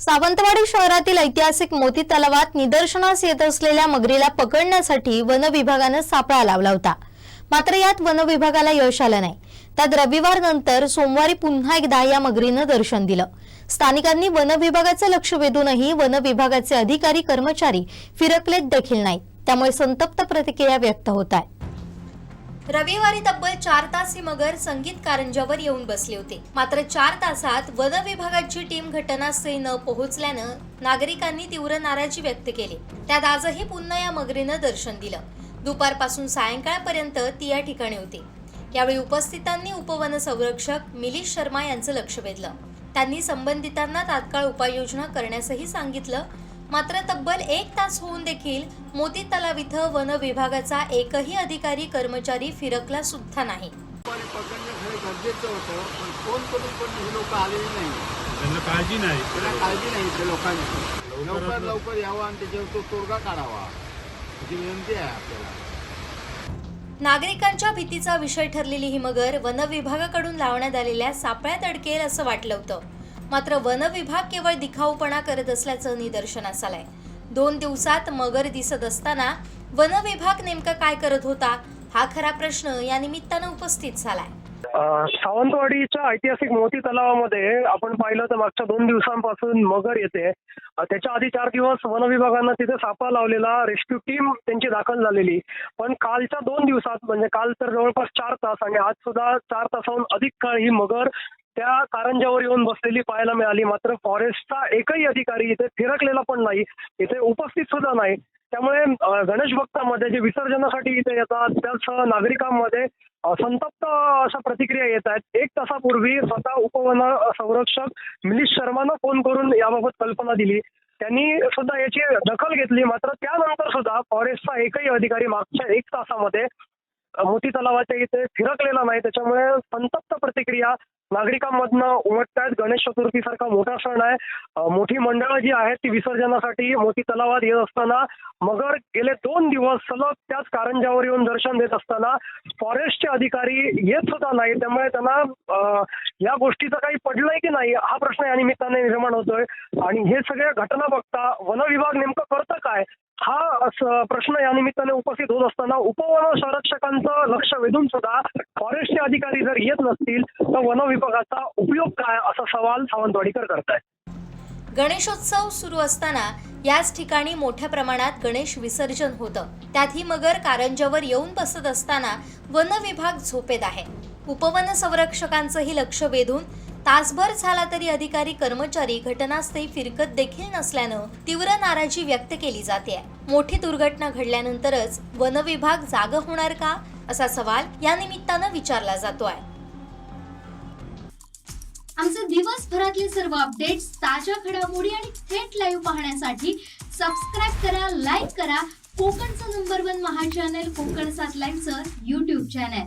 सावंतवाडी शहरातील ऐतिहासिक मोती तलावात निदर्शनास येत असलेल्या मगरीला पकडण्यासाठी वन विभागानं सापळा लावला होता. मात्र यात वन विभागाला यश आलं नाही. त्यात रविवार नंतर सोमवारी पुन्हा एकदा या मगरीनं दर्शन दिलं. स्थानिकांनी वन विभागाचं लक्ष वेधूनही वन विभागाचे अधिकारी कर्मचारी फिरकलेत देखील नाही त्यामुळे संतप्त प्रतिक्रिया व्यक्त होत आहे. रविवारी तब्बल चार तास ही मगर संगीत कारंजावर येऊन बसले होते. मात्र चार तासात वन विभागाची टीम घटनास्थळी न पोहोचल्यानं नागरिकांनी तीव्र नाराजी व्यक्त केली. त्यात आजही पुन्हा या मगरीनं दर्शन दिलं. दुपारपासून सायंकाळपर्यंत ती या ठिकाणी होती. यावेळी उपस्थितांनी उपवन संरक्षक मिलिश शर्मा यांचं लक्ष वेधलं. त्यांनी संबंधितांना तात्काळ उपाययोजना करण्यासही सांगितलं मात्र तब्बल एक तास होऊन देखील मोती तलाव इथं वन विभागाचा एकही अधिकारी कर्मचारी फिरकला सुद्धा नाही. दुपारी पकडणं खरं गरजेचं होतं पण फोन करून पण ही लोक आलेली नाही. त्यांना काळजी नाही. त्यांना काळजी नाही त्या लोकांची. लवकर. लवकर यावं आणि त्याच्यावर तो तोडगा काढावा. ही विनंती आहे आपल्याला. नागरिकांच्या भीतीचा विषय ठरलेली ही मगर वन विभागाकडून लावण्यात आलेल्या सापळ्यात अडकेल असं वाटलं होतं. मात्र वन विभाग केवळ दिखाऊपणा करत असल्याचं निदर्शनास आलंय. दोन दिवसात मगर दिसत असताना वन विभाग नेमका काय करत होता हा खरा प्रश्न या निमित्तानं उपस्थित झालाय. सावंतवाडीच्या ऐतिहासिक मोती तलावामध्ये आपण पाहिलं तर मागच्या दोन दिवसांपासून मगर येते. त्याच्या आधी चार दिवस वन विभागानं तिथे सापळा लावलेला रेस्क्यू टीम त्यांची दाखल झालेली. पण कालच्या दोन दिवसात म्हणजे काल तर जवळपास चार तास आणि आज सुद्धा चार तासाहून अधिक काळ ही मगर त्या कारंजावर येऊन बसलेली पाहायला मिळाली. मात्र फॉरेस्टचा एकही अधिकारी इथे फिरकलेला पण नाही. इथे उपस्थित सुद्धा नाही. त्यामुळे गणेश भक्तामध्ये जे विसर्जनासाठी इथे येतात त्याच नागरिकांमध्ये संतप्त अशा प्रतिक्रिया येत आहेत. एक तासापूर्वी स्वतः उपवन संरक्षक मिलिश शर्मानं फोन करून याबाबत कल्पना दिली. त्यांनी सुद्धा याची दखल घेतली. मात्र त्यानंतर सुद्धा फॉरेस्टचा एकही अधिकारी मागच्या एक तासामध्ये मोती तलावाच्या इथे फिरकलेला नाही. त्याच्यामुळे संतप्त प्रतिक्रिया नागरिकांमधनं उमटतायत. गणेश चतुर्थी सारखा मोठा सण आहे. मोठी मंडळं जी आहेत ती विसर्जनासाठी मोठी तलावात येत असताना मगर गेले दोन दिवस सलग त्याच कारंजावर येऊन दर्शन देत असताना फॉरेस्टचे अधिकारी येत सुद्धा नाही त्यामुळे त्यांना या गोष्टीचं काही पडलंय की नाही हा प्रश्न या निमित्ताने निर्माण होतोय. आणि हे सगळ्या घटना बघता वन विभाग नेमकं करतं काय? प्रश्न या निमित्ताने उपस्थित होत असताना उपवन संरक्षकांचं लक्ष वेधून सुद्धा फॉरेस्टचे अधिकारी जर येत नसतील तर वन विभागाचा उपयोग काय असा सवाल सावंतवाडीकर करतायत. गणेशोत्सव सुरू असताना याच ठिकाणी मोठ्या प्रमाणात गणेश विसर्जन होतं. त्यात ही मगर कारंजावर येऊन बसत असताना वन विभाग झोपेत आहे. उपवन संरक्षकांचंही लक्ष वेधून तासभर झाला तरी अधिकारी कर्मचारी घटनास्थळी फिरकत देखील नसल्यानं तीव्र नाराजी व्यक्त केली जाते. मोठी दुर्घटना घडल्यानंतरच वन विभाग जाग होणार का? असा सवाल या निमित्तानं विचारला जातोय. आमचे दिवसभरातले सर्व अपडेट्स ताज्या घडामोडी आणि थेट लाईव्ह पाहण्यासाठी सबस्क्राईब करा लाईक करा. कोकणचं नंबर वन महा चॅनल कोकण सात लाईव्हचं युट्यूब चॅनल